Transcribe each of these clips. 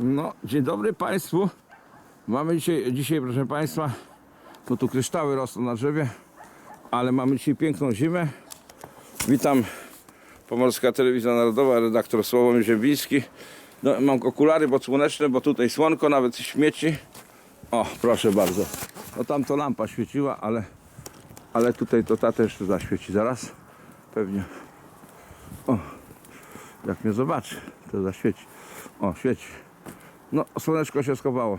No, dzień dobry Państwu. Mamy dzisiaj, dzisiaj, proszę Państwa, no tu kryształy rosną na drzewie, ale mamy dzisiaj piękną zimę. Witam, Pomorska Telewizja Narodowa, redaktor Sławomir Ziembiński. No, mam okulary podsłoneczne, bo tutaj słonko, nawet śmieci. O, proszę bardzo. No tam to lampa świeciła, ale, ale tutaj to ta też zaświeci zaraz. Pewnie. O, jak mnie zobaczy, to zaświeci. O, świeci. No, słoneczko się schowało.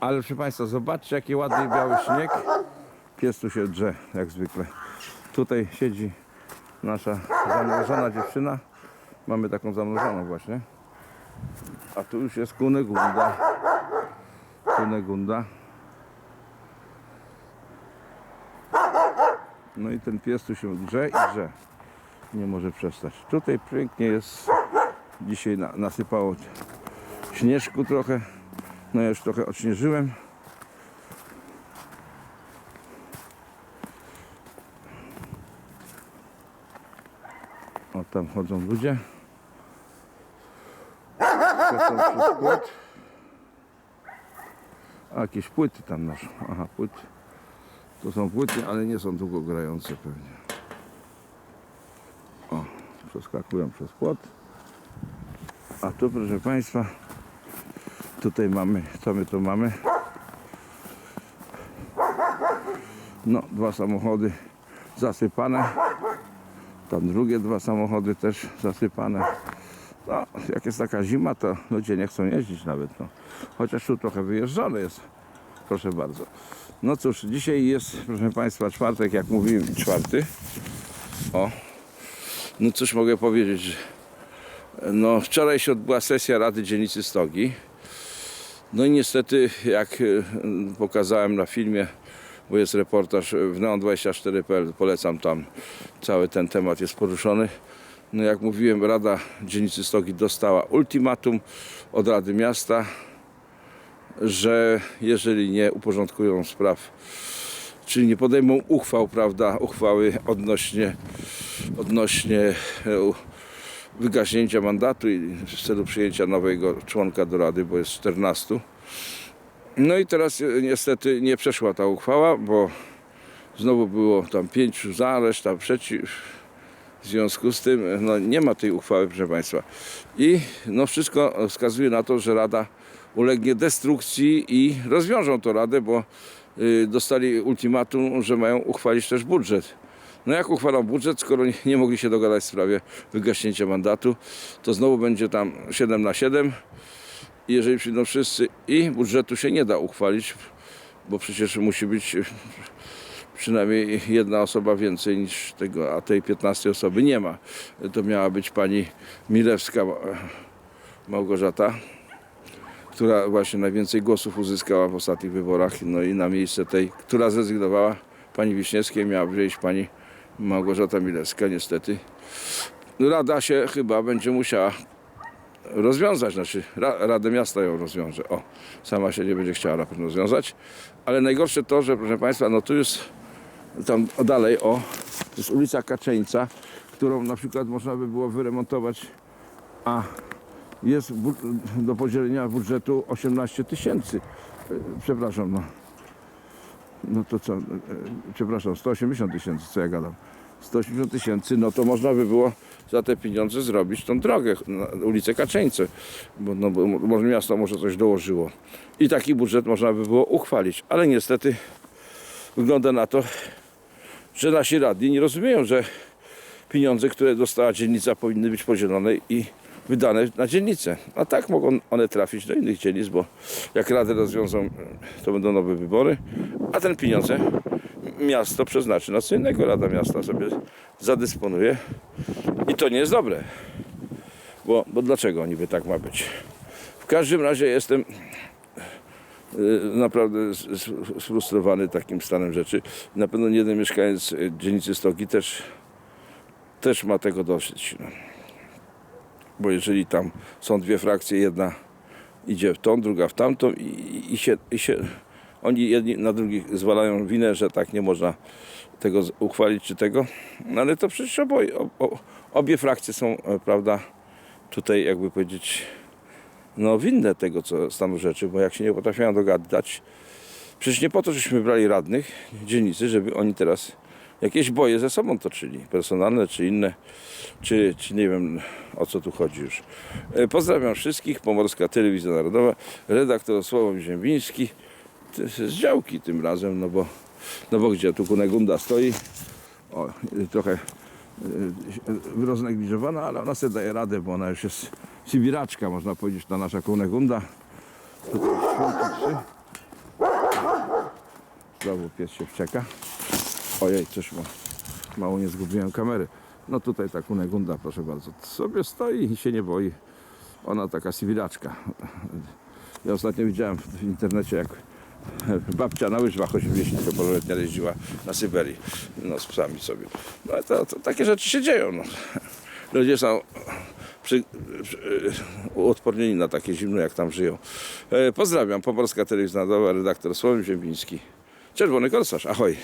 Ale proszę Państwa, zobaczcie jaki ładny biały śnieg. Pies tu się drze, jak zwykle. Tutaj siedzi nasza zamrożona dziewczyna. Mamy taką zamrożoną właśnie. A tu już jest Kunegunda. Kunegunda. No i ten pies tu się grze i grze. Nie może przestać. Tutaj pięknie jest. Dzisiaj na, nasypało śnieżku trochę. No ja już trochę odśnieżyłem. O, tam chodzą ludzie. Płot. A, jakieś płyty tam noszą. Aha, płyty. To są płyty, ale nie są długo grające pewnie. O, przeskakują przez płot. A tu, proszę Państwa, tutaj mamy, co my tu mamy? No, dwa samochody zasypane. Tam drugie dwa samochody też zasypane. No, jak jest taka zima, to ludzie nie chcą jeździć nawet. No. Chociaż tu trochę wyjeżdżone jest. Proszę bardzo. No cóż, dzisiaj jest, proszę Państwa, czwartek, jak mówiłem, czwarty. O. No cóż mogę powiedzieć, że no, wczoraj się odbyła sesja Rady Dzielnicy Stogi. No i niestety, jak e, pokazałem na filmie, bo jest reportaż w neon24.pl, polecam tam, cały ten temat jest poruszony. No jak mówiłem, Rada Dzielnicy Stogi dostała ultimatum od Rady Miasta, że jeżeli nie uporządkują spraw, czyli nie podejmą uchwał, prawda, uchwały odnośnie, odnośnie e, wygaśnięcia mandatu i w celu przyjęcia nowego członka do Rady, bo jest 14. No i teraz e, niestety nie przeszła ta uchwała, bo znowu było tam pięciu za, reszta przeciw. W związku z tym no, nie ma tej uchwały, proszę Państwa. I no, wszystko wskazuje na to, że Rada ulegnie destrukcji i rozwiążą to Radę, bo y, dostali ultimatum, że mają uchwalić też budżet. No jak uchwalą budżet, skoro nie, nie mogli się dogadać w sprawie wygaśnięcia mandatu, to znowu będzie tam 7 na 7. Jeżeli przyjdą wszyscy i budżetu się nie da uchwalić, bo przecież musi być przynajmniej jedna osoba więcej niż tego, a tej 15 osoby nie ma. To miała być pani Milewska e, Małgorzata, która właśnie najwięcej głosów uzyskała w ostatnich wyborach. No i na miejsce tej, która zrezygnowała, pani Wiśniewskiej, miała wziąć pani Małgorzata Milewska, niestety. Rada się chyba będzie musiała rozwiązać, znaczy Ra- Rada Miasta ją rozwiąże. O, sama się nie będzie chciała na pewno rozwiązać. Ale najgorsze to, że proszę Państwa, no tu jest tam dalej, o, to jest ulica Kaczeńca, którą na przykład można by było wyremontować, a jest do podzielenia budżetu 18 tysięcy. E, Przepraszam, no. No to co, e, przepraszam, 180 tysięcy, co ja gadam. 180 tysięcy, no to można by było za te pieniądze zrobić tą drogę na ulicę Kaczeńce, bo, no, bo może miasto może coś dołożyło. I taki budżet można by było uchwalić, ale niestety wygląda na to, że nasi radni nie rozumieją, że pieniądze, które dostała dzielnica powinny być podzielone i wydane na dzielnicę. A tak mogą one trafić do innych dzielnic, bo jak rady rozwiążą, to będą nowe wybory, a ten pieniądze miasto przeznaczy na co innego. Rada Miasta sobie zadysponuje i to nie jest dobre. Bo, bo dlaczego niby tak ma być? W każdym razie jestem y, naprawdę sfrustrowany takim stanem rzeczy. Na pewno nie jeden mieszkaniec y, dzielnicy Stogi też, też ma tego dosyć. No. Bo jeżeli tam są dwie frakcje, jedna idzie w tą, druga w tamtą i, i, się, i się oni jedni na drugich zwalają winę, że tak nie można tego uchwalić czy tego. No ale to przecież oboje, obie frakcje są, e, prawda, tutaj jakby powiedzieć no, winne tego co stanu rzeczy, bo jak się nie potrafią dogadać, przecież nie po to, żeśmy brali radnych dzielnicy, żeby oni teraz jakieś boje ze sobą toczyli, personalne czy inne, czy, czy nie wiem o co tu chodzi już. E, Pozdrawiam wszystkich, Pomorska Telewizja Narodowa, redaktor Sławomir Ziembiński, z działki tym razem, no bo, no bo gdzie tu Kunegunda stoi, o, trochę y, y, roznegliżowana, ale ona sobie daje radę, bo ona już jest sybiraczka, można powiedzieć, ta nasza Kunegunda. Znowu pies się wczeka. Ojej, coś ma. Mało nie zgubiłem kamery. No tutaj ta Kunegunda, proszę bardzo, sobie stoi i się nie boi. Ona taka sybiraczka. Ja ostatnio widziałem w internecie, jak babcia na łyżwach 80-letnia jeździła na Syberii no, z psami sobie. No to, to takie rzeczy się dzieją. No. Ludzie są przy, przy, uodpornieni na takie zimno, jak tam żyją. E, pozdrawiam, Pomorska Telewizja Narodowa, redaktor Słowem Ziembiński. Czerwony Korsarz, ahoj.